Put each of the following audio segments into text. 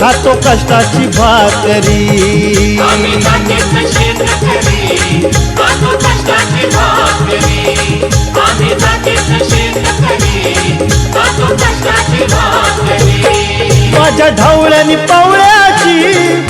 खातो कष्टाची भाकरी. माझ्या ढवळ्यानी पवळ्याची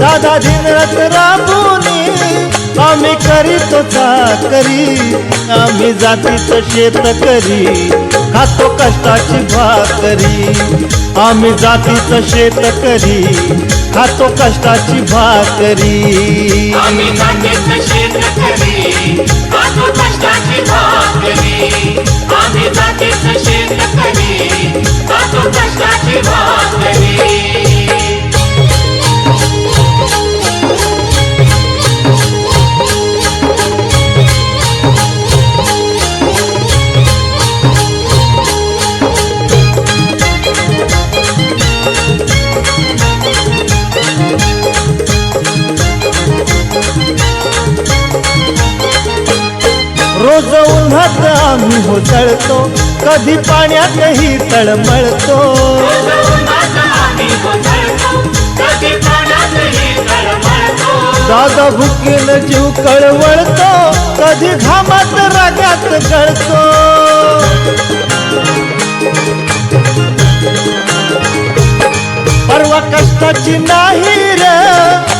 दादा दिन दिनरात राबूनी आम्ही करीतो चाकरी. आम्ही जातीचं शेत करी खातो कष्टाची भाकरी. आम्ही जातीचं शेत करी खातो कष्टाची भाकरी. आम्ही जातीचं शेतकरी खातो कष्टाची भाकरी. आम्ही जातीचं शेतकरी खातो कष्टाची भाकरी. रोज उन्हात आम्ही होतळतो. कधी पाण्यातही तळमळतो. दादा भुकेन जीव कळवळतो. कधी घामात रागात गळतो. परवा कष्टाची नाही रे.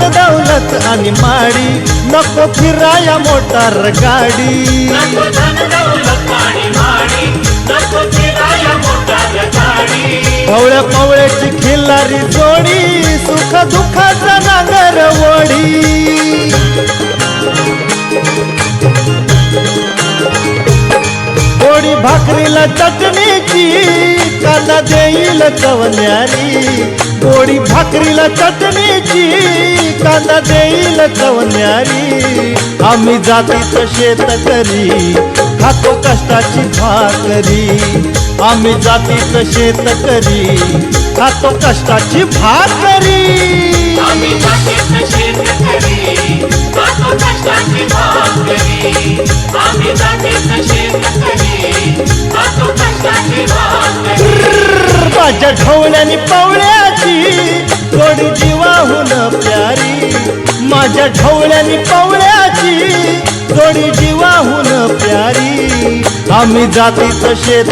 धन दौलत आणि माडी. नको फिराया मोटार गाडी. पवळ्या पवळ्याची खिल्लारी जोडी सुख दुःखाचा नांगर वडी भाकरीला चटणीची कांदा देईल कवन्यारी गोडी भाकरीला चटणीची. कांदा देईल कवन्यारी आम्ही जातीचं शेत करी खातो कष्टाची भाकरी. आम्ही जातीचं शेत करी खातो कष्टाची भाकरी. आम्ही जातीचं शेतकरी खातो कष्टाची भाकरी. आम्ही जातीचं शेतकरी खातो कष्टाची भाकरी. माझ्या ढवळ्यानी पावळ्याची जोडी जीवाहून प्यारी. माझ्या ढवळ्यानी पावळ्याची जोडी जीवाहून प्यारी. आम्ही जाती तसे